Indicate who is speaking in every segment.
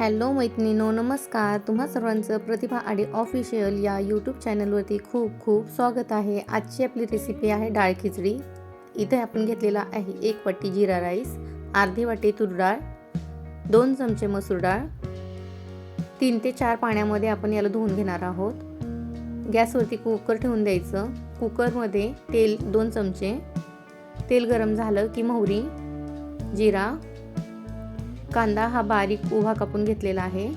Speaker 1: Hello मैत्रिणीनो नमस्कार. तुम्हा सर्वांचं प्रतिभा आडे ऑफिशियल या यूट्यूब चॅनलवरती खूप खूप स्वागत आहे. आजची आपली रेसिपी आहे डाळ खिचडी. इथे आपण घेतलेला आहे एक वाटी जिरा राईस अर्धी वाटी तूर डाळ दोन चमचे मसूर डाळ तीन ते चार पाण्यामध्ये आपण याला धुवून घेणार आहोत. गॅसवरती कुकर ठेवून द्यायचं. कुकरमध्ये तेल दोन चमचे तेल गरम झालं की मोहरी जिरा कांदा हा बारीक उभा कापून घेतलेला आहे.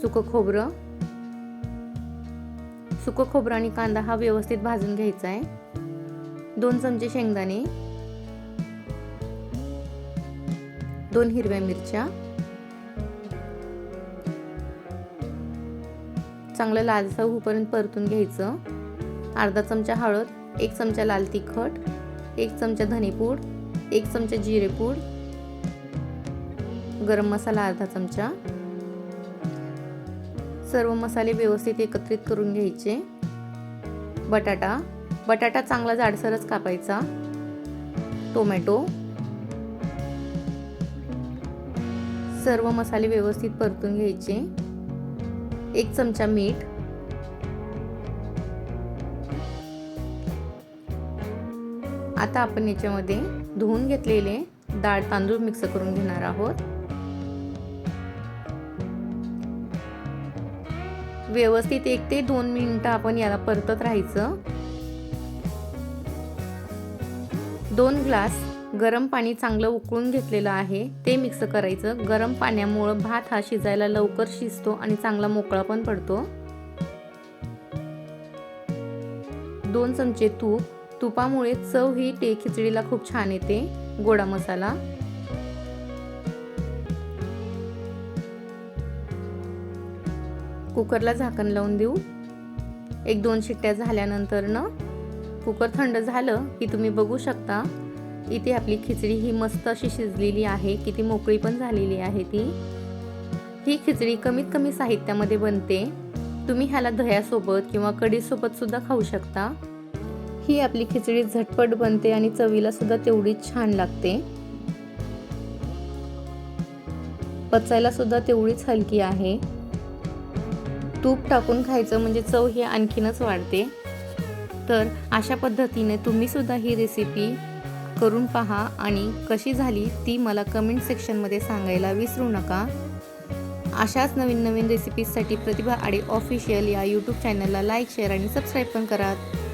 Speaker 1: सुकं खोबरं. सुकं खोबरं आणि कांदा हा व्यवस्थित भाजून घ्यायचा आहे. दोन चमचे शेंगदाणे. दोन हिरव्या मिरच्या. चांगलं लालसर होईपर्यंत परतून घ्यायचं. अर्धा चमचा हळद एक चमचा लाल तिखट एक चमचा धनेपूड एक चमचा जिरेपूड गरम मसाला अर्धा चमचा. सर्व मसाले व्यवस्थित एकत्रित करून घ्यायचे. बटाटा बटाटा चांगला जाडसरच कापायचा. टोमॅटो. सर्व मसाले व्यवस्थित परतून घ्यायचे. एक चमचा मीठ. आता आपण याच्यामध्ये धुवून घेतलेले डाळ तांदूळ मिक्स करून घेणार आहोत. व्यवस्थित एक ते दोन मिनिटं आपण याला परतत राहायचं. दोन ग्लास गरम पाणी चांगलं उकळून घेतलेलं आहे. ते मिक्स करायचं. गरम पाण्यामुळं भात हा शिजायला लवकर शिजतो आणि चांगला मोकळा पण पडतो. दोन चमचे तूप तुपामुळे चव ही ते खिचडीला खूप छान येते. गोडा मसाला. कुकरला झाकण लावून देऊ. एक दोन शिट्ट्या झाल्यानंतर ना कुकर थंड झालं की तुम्ही बघू शकता. इथे आपली खिचडी ही मस्त अशी शिजलेली आहे. किती मोकळी पण झालेली आहे ती. ही खिचडी कमीत कमी साहित्यामध्ये बनते. तुम्ही ह्याला दह्यासोबत किंवा कढीसोबत सुद्धा खाऊ शकता. ही आपली खिचडी झटपट बनते आणि चवीला सुद्धा तेवढीच छान लागते. पचायला सुद्धा तेवढीच हलकी आहे. तूप टाकून खायचं म्हणजे चव ही आणखीनच वाढते. तर अशा पद्धतीने तुम्ही सुद्धा ही रेसिपी करून पहा आणि कशी झाली ती मला कमेंट सेक्शनमध्ये सांगायला विसरू नका. अशाच नवीन नवीन रेसिपीजसाठी प्रतिभा आडे ऑफिशियल या यूट्यूब चॅनलला लाईक शेअर आणि सबस्क्राईब पण करा.